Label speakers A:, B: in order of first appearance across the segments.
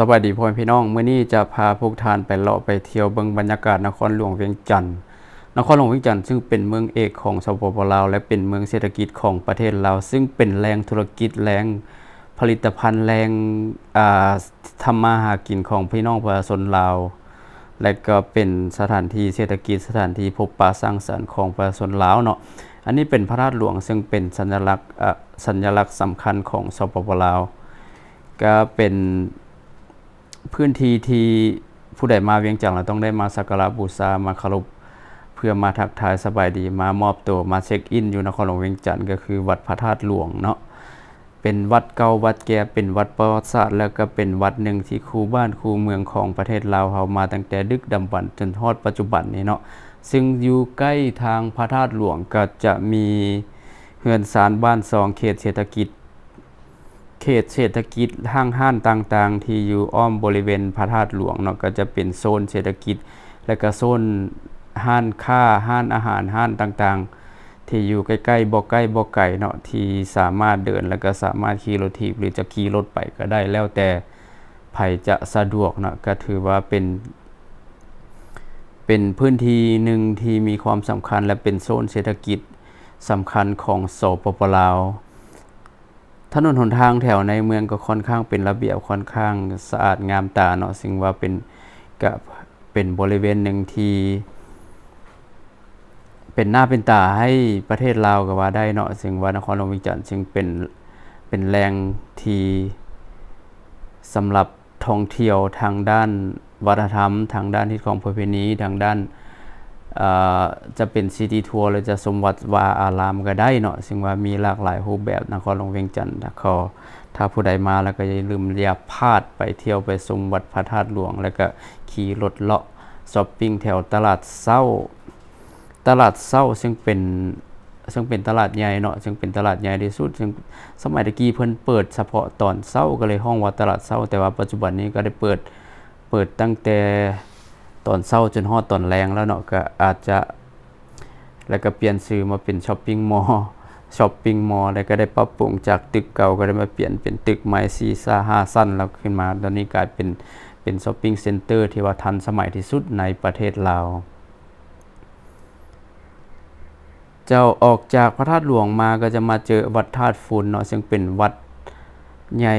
A: สวัสดีพ่อแม่พี่น้องเมื้อนี้จะพาพวกทานไปเลาะไปเที่ยวเบิงบรรยากาศนครหลวงเวียงจันทน์นครหลวงเวียงจันทน์ซึ่งเป็นเมืองเอกของสปปลาว และเป็นเมืองเศรษฐกิจของประเทศลาว ซึ่งเป็นแหล่งธุรกิจแหล่งผลิตภัณฑ์แหล่งอ่าทำมาหากินของพี่น้องประชาชนลาว และก็เป็นสถานที่เศรษฐกิจสถานที่พบปะสร้างสรรค์ของประชาชนลาวเนาะอันนี้เป็นพระธาตุหลวงซึ่งเป็นสัญลักษณ์สัญลักษณ์สำคัญของสปปลาว ก็เป็น พื้นที่ที่ผู้ใดมาเวียงจันทน์เราต้องได้มาสักการะบูชามาเคารพเพื่อมาทักทายสบายดีมามอบตัวมาเช็คอิน อยู่นครหลวงเวียงจันทน์ก็คือวัดพระธาตุหลวงเนาะเป็นวัดเก่าวัดแก่เป็นวัดประวัติศาสตร์แล้วก็เป็นวัดหนึ่งที่คูบ้านคูเมืองของประเทศลาวเฮามาตั้งแต่ดึกดำบรรพ์จนฮอดปัจจุบันนี้เนาะซึ่งอยู่ใกล้ทางพระธาตุหลวงก็จะมีเฮือนศาลบ้านซองเขตเศรษฐกิจ เขตเศรษฐกิจห้างห้านต่างๆ ที่อยู่อ้อมบริเวณพระธาตุหลวงเนาะก็จะเป็นโซนเศรษฐกิจ และก็โซนห้านค้าห้านอาหารห้านต่างๆ ที่อยู่ใกล้ๆบ่ใกล้บ่ไกลเนาะที่สามารถเดินแล้วก็สามารถขี่รถถีบหรือจะขี่รถไปก็ได้แล้วแต่ไผจะสะดวกเนาะก็ถือว่าเป็น เป็นพื้นที่หนึ่งที่มีความสำคัญและเป็นโซนเศรษฐกิจสำคัญของสปปลาว ถนนหนทางแถวในเมืองก็ค่อนข้างเป็นระเบียบค่อนข้างสะอาดงามตาเนาะซึ่งว่าเป็นก็เป็นบริเวณหนึ่งที่เป็นหน้าเป็นตาให้ประเทศลาวก็ว่าได้เนาะซึ่งว่านครหลวงวียงจันทน์จึงเป็นเป็นแหล่งที่สำหรับท่องเที่ยวทางด้านวัฒนธรรม ทางด้านที่ของประเพณีทางด้าน จะเป็นซิตี้ทัวร์หรือจะสมวัดวาอารามก็ได้เนาะซึ่งว่ามีหลากหลายรูปแบบนครหลวงเวียงจันทน์ถ้าขอถ้าผู้ใดมาแล้วก็อย่าลืมอย่าพลาดไปเที่ยวไปชมวัดพระธาตุหลวง แล้วก็ขี่รถเลาะช้อปปิ้งแถวตลาดเช้า ตลาดเศร้าซึ่งเป็นซึ่งเป็นตลาดใหญ่เนาะซึ่งเป็นตลาดใหญ่ที่สุดซึ่งสมัยตะกี้เพิ่นเปิดเฉพาะตอนเช้าก็เลยห้องว่าตลาดเช้า แต่ว่าปัจจุบันนี้ก็ได้เปิดเปิดตั้งแต่ ตอนเช้าจนฮอดตอนแรงแล้วเนาะก็อาจจะแล้วก็เปลี่ยนชื่อมาเป็นช้อปปิ้งมอล์ช้อปปิ้งมอล์แล้วก็ได้ปรับปรุงจากตึกเก่าก็ได้มาเปลี่ยนเป็นตึกใหม่4ซ่า5สั้นแล้วขึ้นมา ตอนนี้กลายเป็นเป็นช้อปปิ้งเซ็นเตอร์ที่ว่าทันสมัยที่สุดในประเทศลาวเจ้าออกจากพระธาตุหลวงมาก็จะมาเจอวัดธาตุฟุนเนาะซึ่งเป็นวัด ใหญ่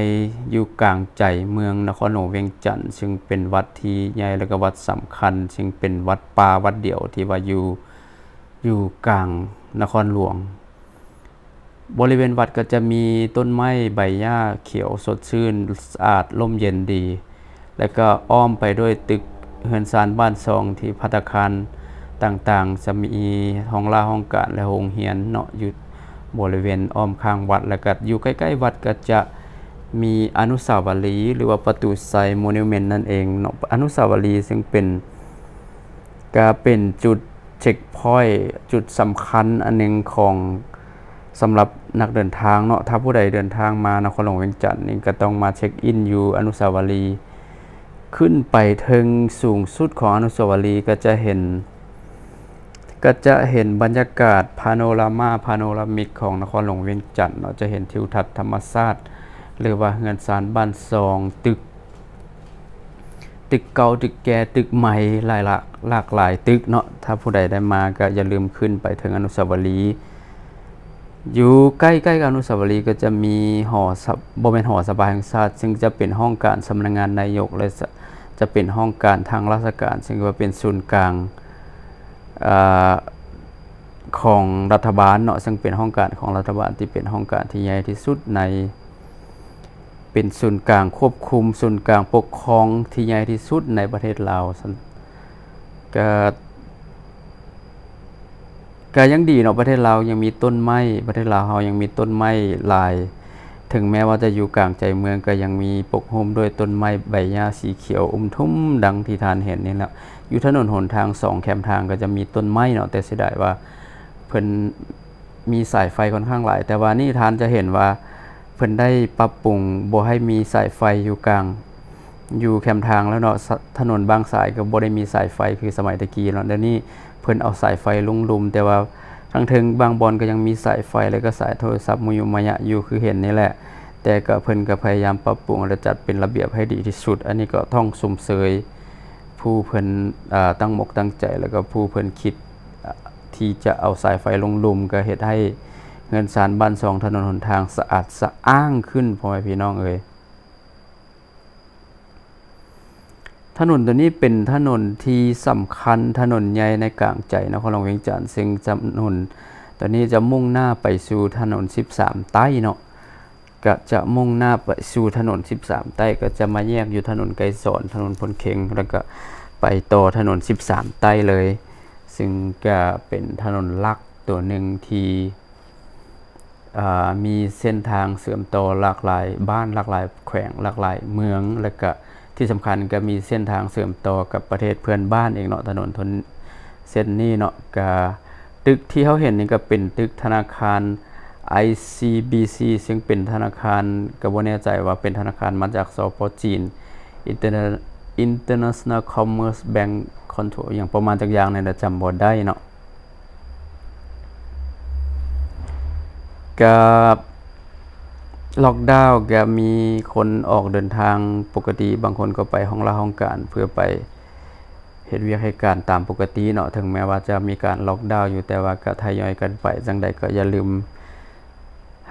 A: อยู่กลางใจเมืองนครหลวงเวียงจันทน์ซึ่งเป็นวัดที่ใหญ่แล้วก็วัดสำคัญ ซึ่งเป็นวัดป่าวัดเดี่ยวที่ว่าอยู่อยู่กลางนครหลวง บริเวณวัดก็จะมีต้นไม้ใบหญ้าเขียวสดชื่นสะอาดร่มเย็นดี แล้วก็อ้อมไปด้วยตึกเฮือนซานบ้านซองที่พัตตาคารต่างๆ จะมีห้องลาห้องการและโรงเรียนเนาะอยู่บริเวณอ้อมข้างวัด แล้วก็อยู่ใกล้ๆ วัดก็จะ มีอนุสาวรีย์หรือว่าประตูไซโมนิเมนต์นั่นเองเนาะอนุสาวรีย์ซึ่งเป็นก็เป็นจุดเช็คพอยต์จุดสำคัญอันหนึงของสำหรับนักเดินทางเนาะถ้าผู้ใดเดินทางมานครหลวงเวียงจันทน์นี่ก็ต้องมาเช็คอินอยู่อนุสาวรีย์ขึ้นไปถึงสูงสุดของอนุสาวรีย์ก็จะเห็น ก็จะเห็นบรรยากาศพาโนรามาพาโนรามิกของนครหลวงเวียงจันทน์เนาะจะเห็นทิวทัศน์ธรรมชาติ หรือว่าเฮือนซานบ้านซองตึก ตึกเก่าตึกแก่ตึกใหม่หลายหลากหลากหลายตึกเนาะถ้าผู้ใดได้มาก็อย่าลืมขึ้นไปถึงอนุสาวรีย์อยู่ใกล้ๆกับอนุสาวรีย์ก็จะมีหอสะบ่แม่นหอสภาแห่งชาติซึ่งจะเป็นห้องการสำนักงานนายกและจะเป็นห้องการทางราชการ ซึ่งว่าเป็นศูนย์กลางอของรัฐบาลเนาะซึ่งเป็นห้องการของรัฐบาลที่เป็นห้องการที่ใหญ่ที่สุดใน เป็นศูนย์กลางควบคุมศูนย์กลางปกครองที่ใหญ่ที่สุดในประเทศลาวสันก็ก็ยังดีเนาะประเทศลาวยังมีต้นไม้ประเทศลาวเฮายังมีต้นไม้หลาย ถึงแม้ว่าจะอยู่กลางใจเมืองก็ยังมีปกหุ้มด้วยต้นไม้ใบหญ้าสีเขียวอุ้มทุ่มดังที่ทานเห็นนี่แหละอยู่ถนนหนทางสองแคมทางก็จะมีต้นไม้เนาะแต่เสียดายว่าเพิ่นมีสายไฟค่อนข้างหลาย แต่ว่านี่ทานจะเห็นว่า พิ่นได้ปรับปรุงบ่ให้มีสายไฟอยู่กลาง อยู่แคมทางแล้วเนาะถนนบางสายก็บ่ได้มีสายไฟคือสมัยตะกี้เนาะเดี๋ยวนี้เพิ่นเอาสายไฟลงลุม แต่ว่าทางเทิงบางบอนก็ยังมีสายไฟแล้วก็สายโทรศัพท์มุยมายะอยู่คือเห็นนี่แหละ แต่ก็เพิ่นก็พยายามปรับปรุงและจัดเป็นระเบียบให้ดีที่สุด อันนี้ก็ต้องสมเสยผู้เพิ่นตั้งมกตั้งใจ แล้วก็ผู้เพิ่นคิดที่จะเอาสายไฟลงลุมก็เฮ็ดให้ เงินสารบ้านซองถนนหนทางสะอาดสะอ้างขึ้นพ่อแม่พี่น้องเอ่ยถนนตัวนี้เป็นถนนที่สำคัญถนนใหญ่ในกลางใจนครหลวงเวียงจันทน์ซึ่งถนนตัวนี้จะมุ่งหน้าไปสู่ถนน 13 ใต้เนาะก็จะมุ่งหน้าไปสู่ถนน 13 ใต้ก็จะมาแยกอยู่ถนนไกรสอนถนนพลเคงแล้วก็ไปต่อถนน 13 ใต้เลย ซึ่งก็เป็นถนนลักตัวหนึ่งที่ มีเส้นทางเสื่อมต่อหลากหลาย บ้านหลากหลาย แขวงหลากหลาย เมืองแล้วก็ที่สำคัญก็มีเส้นทางเสื่อมต่อกับประเทศเพื่อนบ้านเองเนาะถนนทนเส้นนี้เนาะก็ตึกที่เขาเห็นนี่ก็เป็นตึกธนาคาร ICBC ซึ่งเป็นธนาคารก็บ่แน่ใจว่าเป็นธนาคารมาจากสปจีน Interna- International Commerce Bank Control อย่างประมาณจักอย่างเนี่ยนะจำบ่ได้เนาะ กับล็อกดาวน์ก็มีคนออกเดินทางปกติ บางคนก็ไปห้องละห้องการเพื่อไปเฮ็ดเวียกให้การตามปกติเนาะถึงแม้ว่าจะมีการล็อกดาวน์อยู่แต่ว่าก็ทยอยกันไปจังใดก็อย่าลืม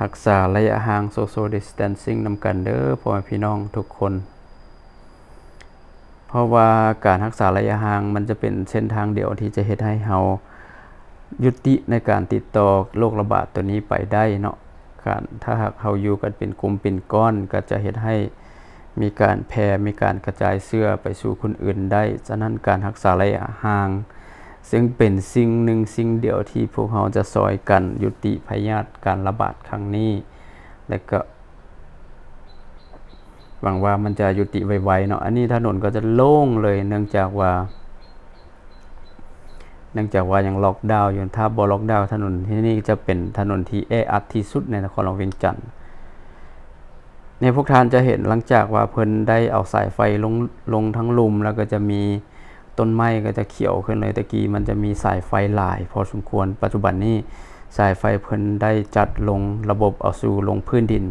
A: รักษาระยะห่าง Social Distancing นำกันเด้อพ่อแม่พี่น้องทุกคน เพราะว่าการรักษาระยะห่างมันจะเป็นเส้นทางเดียวที่จะเฮ็ดให้เฮา ยุติในการติดต่อโรคระบาดตัวนี้ไปได้เนาะการถ้าหากเฮาอยู่กันเป็นกลุ่มเป็นก้อนก็จะเฮ็ดให้มีการแพร่มีการกระจายเชื้อไปสู่คนอื่นได้ฉะนั้นการรักษาระยะห่าง ซึ่งเป็นสิ่งหนึ่งสิ่งเดียวที่พวกเราจะซอยกันยุติพยาธิการระบาดครั้งนี้ และก็หวังว่ามันจะยุติไวๆเนาะอันนี้ถนนก็จะโล่งเลยเนื่องจากว่า เนื่องจากว่ายังล็อกดาวน์อยู่ถ้าบล็อกดาวน์ถนนที่นี่จะเป็นถนนที่แออัดที่สุดในนครหลวงเวียงจันทน์ในพวกท่านจะเห็นหลังจากว่าเพิ่นได้เอาสายไฟลงลงทั้งลุม แล้วก็จะมีต้นไม้ก็จะเขียวขึ้นเลยตะกี้มันจะมีสายไฟหลาย พอสมควรปัจจุบันนี้สายไฟเพิ่นได้จัดลงระบบเอาสู่ลงพื้นดิน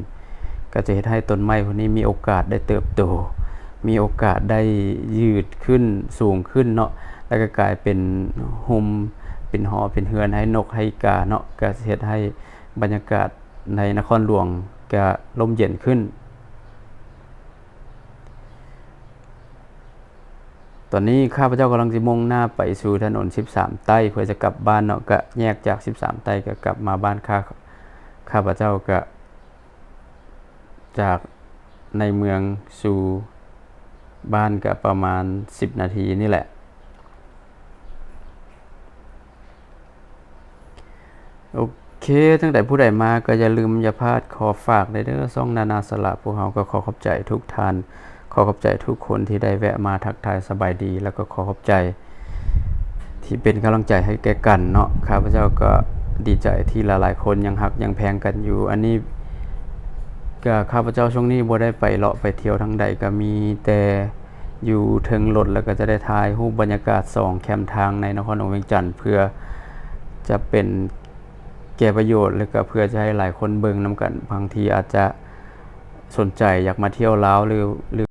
A: ก็จะเฮ็ดให้ต้นไม้พวกนี้มีโอกาสได้เติบโต มีโอกาสได้ยืดขึ้นสูงขึ้นเนาะ แล้วก็กลายเป็นโฮมเป็นหอเป็นเฮือนให้นกให้กาเนาะก็เฮ็ดให้บรรยากาศในนครหลวงก็ร่มเย็นขึ้น ตอนนี้ข้าพเจ้ากำลังสิมุ่งหน้าไปสู่ถนน 13 ใต้เพื่อจะกลับบ้านเนาะก็แยกจาก 13 ใต้ก็กลับมาบ้านข้าข้าพเจ้าก็จากในเมืองสู่บ้านก็ประมาณ 10 นาทีนี่แหละ โอเคตั้งแต่ผู้ใดมาก็อย่าลืมอย่าพลาดขอฝากในเด้อซ่องนานาสละพวกเราก็ขอขอบใจทุกท่านขอขอบใจทุกคนที่ได้แวะมาทักทายสบายดี แล้วก็ขอขอบใจ ที่เป็นกำลังใจให้แก่กันเนาะข้าพเจ้าก็ดีใจที่หลายๆ คนยังฮักยังแพงกันอยู่ อันนี้ก็ข้าพเจ้าช่วงนี้บ่ได้ไปเลาะไปเที่ยวทางใดก็มีแต่อยู่เทิงรถแล้วก็จะได้ถ่ายรูปบรรยากาศสองแคมทางในนครหลวงเวียงจันทน์เพื่อจะเป็น แก่ประโยชน์ แล้วก็เพื่อจะให้หลายคนเบิ่งนํกันบางทีอาจจะสนใจอยากมาเที่ยวลาวหรือหรือ